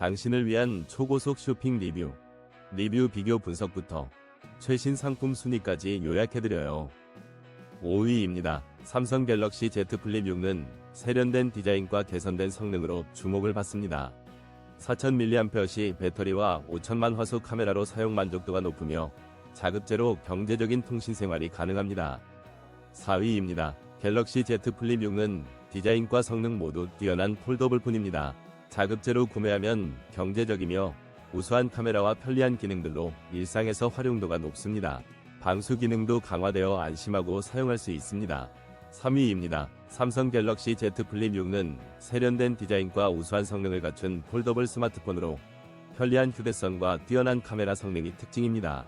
당신을 위한 초고속 쇼핑 리뷰, 리뷰 비교 분석부터 최신 상품 순위까지 요약해드려요. 5위입니다. 삼성 갤럭시 Z 플립 6는 세련된 디자인과 개선된 성능으로 주목을 받습니다. 4000mAh 배터리와 5000만 화소 카메라로 사용 만족도가 높으며 자급제로 경제적인 통신 생활이 가능합니다. 4위입니다. 갤럭시 Z 플립 6는 디자인과 성능 모두 뛰어난 폴더블폰입니다. 자급제로 구매하면 경제적이며 우수한 카메라와 편리한 기능들로 일상에서 활용도가 높습니다. 방수 기능도 강화되어 안심하고 사용할 수 있습니다. 3위입니다. 삼성 갤럭시 Z 플립 6는 세련된 디자인과 우수한 성능을 갖춘 폴더블 스마트폰으로 편리한 휴대성과 뛰어난 카메라 성능이 특징입니다.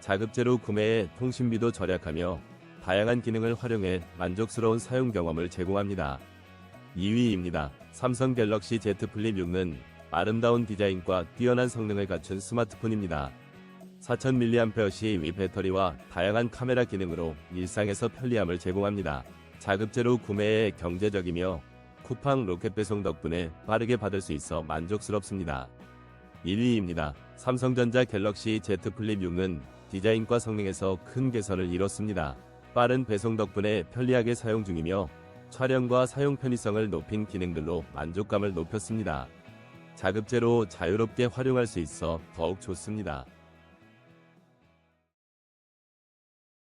자급제로 구매해 통신비도 절약하며 다양한 기능을 활용해 만족스러운 사용 경험을 제공합니다. 2위입니다. 삼성 갤럭시 Z 플립 6는 아름다운 디자인과 뛰어난 성능을 갖춘 스마트폰입니다. 4000mAh 위 배터리와 다양한 카메라 기능으로 일상에서 편리함을 제공합니다. 자급제로 구매해 경제적이며 쿠팡 로켓 배송 덕분에 빠르게 받을 수 있어 만족스럽습니다. 1위입니다. 삼성전자 갤럭시 Z 플립 6는 디자인과 성능에서 큰 개선을 이뤘습니다. 빠른 배송 덕분에 편리하게 사용 중이며 촬영과 사용 편의성을 높인 기능들로 만족감을 높였습니다. 자급제로 자유롭게 활용할 수 있어 더욱 좋습니다.